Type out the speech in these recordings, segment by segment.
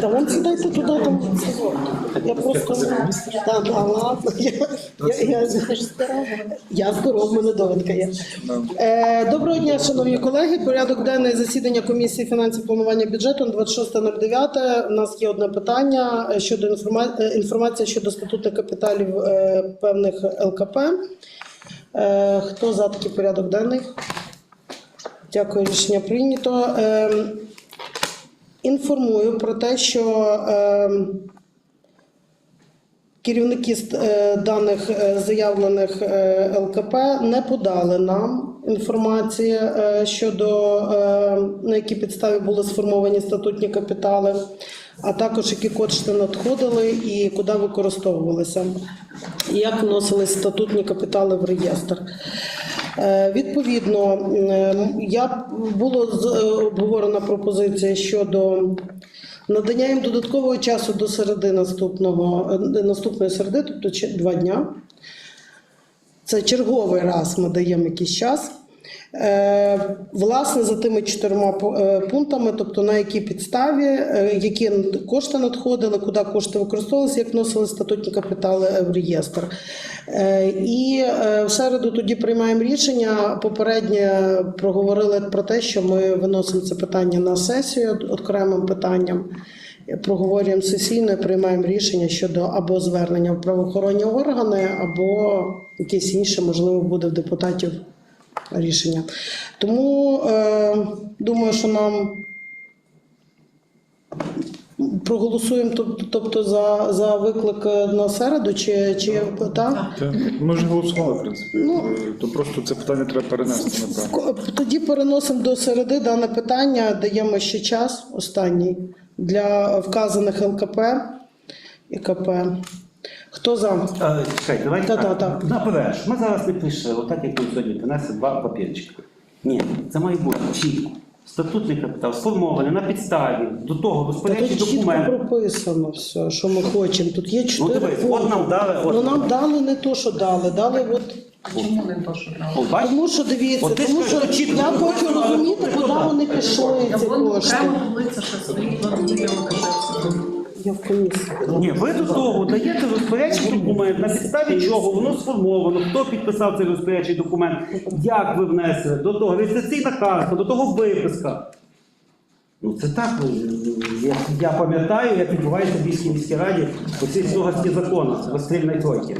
Та вон сідайте туди, там. Я просто... Та, да, ладно. Я, я, я, я здоров, мене довідка є. Е, доброго дня, шановні колеги. Порядок денний засідання комісії фінансів планування бюджету на 26.09. У нас є одне питання щодо е, інформація щодо статутних капіталів е, певних ЛКП. Е, хто за такий порядок денний? Дякую, рішення прийнято. Ем, Інформую про те, що ем, керівники е, даних е, заявлених е, ЛКП не подали нам інформації е, щодо е, на якій підставі були сформовані статутні капітали, а також які кошти надходили і куди використовувалися, як вносились статутні капітали в реєстр. Е, Відповідно, е, я було е, обговорена пропозиція щодо надання їм додаткового часу до середи наступного е, наступної середи, тобто два дня. Це черговий раз ми даємо якийсь час. Е, Власне, за тими чотирма е, пунктами, тобто на якій підставі, е, які кошти надходили, куди кошти використовувалися, як вносили статутні капітали в реєстр. І в середу тоді приймаємо рішення. Попередньо проговорили про те, що ми виносимо це питання на сесію окремим питанням. Проговорюємо сесійно і приймаємо рішення щодо або звернення в правоохоронні органи, або якесь інше, можливо, буде в депутатів рішення. Тому е, думаю, що нам проголосуємо тобто за, за виклик на середу, чи, чи так? Та, Ми вже голосували, в принципі. Ну. Е, То просто це питання треба перенести, напевно. Тоді переносимо до середи дане питання, даємо ще час останній для вказаних ЛКП і КП. Хто за? Е, Чекай, давайте Та-та, так. Наперед, ми зараз не пише, отак як ми сьогодні принесли два папірчики. Ні, це має бути чітко. Статутний капітал сформований на підставі до того Та розпорядчий тут чітко документ. прописано все, що ми хочемо. Тут є чотири дивись, от нам дали, от. Ну нам дали не то, що дали. Дали от Чому не то, що брали? Бачиш? тому, що дивіться, От ти тому скажи, що чітко я прописано, хочу але розуміти, куди вони пішли ці кошти. окрема таблиця, що стоїть два відділі ОКЖ. Я в комісії. Ні, ви до того даєте розпорядчий документ, на підставі чого воно сформовано, хто підписав цей розпорядчий документ, як ви внесли, до того реєстраційна карта, до того виписка. Ну це так, я, я пам'ятаю, як відбувається в Львівській міській раді оці слугацькі закону, розстрільної тройки.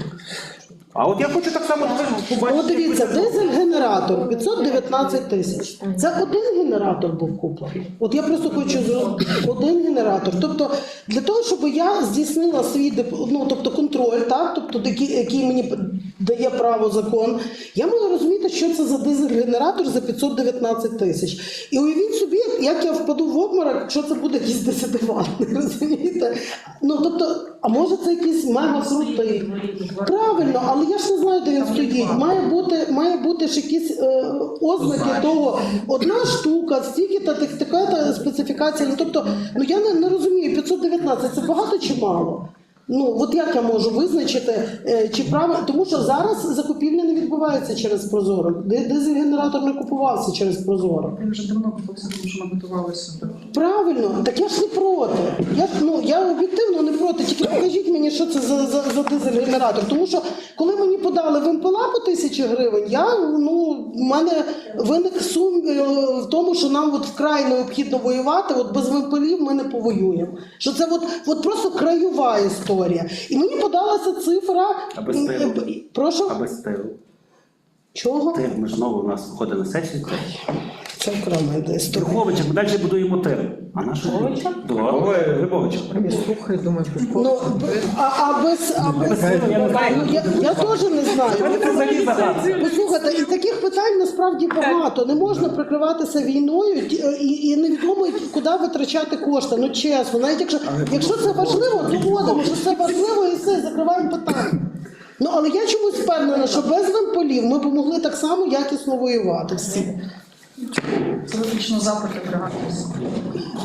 А от я хочу так само побачити. От дивіться, дизель-генератор 519 тисяч. Це один генератор був куплений. От я просто хочу зробити один генератор. Тобто, для того, щоб я здійснила свій ну, тобто контроль, так, тобто який, мені дає право закон, я маю розуміти, що це за дизель-генератор за 519 тисяч. І уявіть собі, як я впаду в обморок, якщо це буде якийсь десятиватний, розумієте? Ну тобто, а може це якийсь мега крутий. Правильно, але я ж не знаю, де він стоїть. Має бути, має бути ж якісь е, ознаки того, одна штука, стільки та так- така та специфікація. Ну тобто, ну я не, не розумію, 519 це багато чи мало? Ну от як я можу визначити, е, чи правильно, тому що зараз закупівля не відбувається через Прозоро. Ди- Дизель-генератор не купувався через Прозоро. Він вже давно купився, тому що ми готувалися до Правильно, так я ж не проти. Я ну я об'єктивно не проти. Тільки покажіть мені, що це за, за, за дизель-генератор. Тому що коли мені подали вимпела по тисячі гривень, я ну в мене виник сум е, в тому, що нам от вкрай необхідно воювати. От без вимпелів ми не повоюємо. Що це от, от просто краєва історія. І мені подалася цифра. А без тилу? Прошу А без тилу. Чого? Тил, ми ж знову у нас виходить на сесію. Це окрема йде історія. Верховича, ми далі будуємо тил. А нашу Грибовича? слухай, думаю, Ну, а, а без, а без ну, я, я теж не знаю. Це взагалі загадка. Послухайте, і таких питань насправді багато. Не можна прикриватися війною ті- і, і невідомо, куди витрачати кошти. Ну чесно, навіть якщо, якщо це важливо, доводимо, що це важливо, і все, закриваємо питання. Ну але я чомусь впевнена, що без вимполів ми б могли так само якісно воювати всі. Це виключно запити бригади.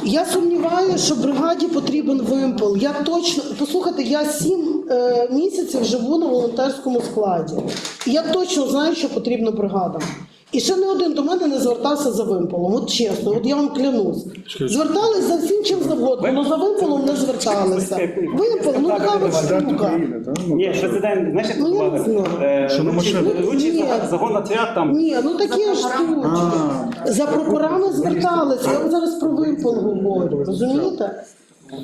Я сумніваюся, що бригаді потрібен вимпел. Я точно послухайте, я сім е, місяців живу на волонтерському складі. І я точно знаю, що потрібно бригадам. І ще не один до мене не звертався за вимполом. От чесно, от я вам клянусь. Звертались за всім чим завгодно, але за вимполом не зверталися. Вимпол, ну така от штука. Ну, Ні, президент, знаєш, як Ну, я не знаю. Е, Що на машину? Ні. загон отряд там. Ні, ну такі штучки. За прокурами зверталися. Я вам зараз про вимпол говорю. Розумієте?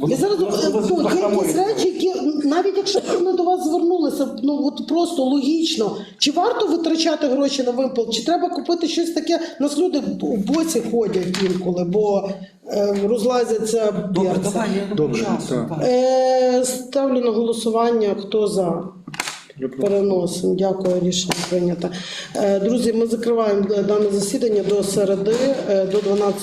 Я зараз ну, є якісь речі, які навіть якщо вони до вас звернулися, ну от просто логічно. Чи варто витрачати гроші на вимпел, чи треба купити щось таке? Нас люди в босі ходять інколи, бо е, розлазяться Добре, давай, я Добре, часу. так. Е, ставлю на голосування. Хто за? Переносимо. Дякую, рішення прийнято. Е, Друзі, ми закриваємо е, дане засідання до середи, е, до 12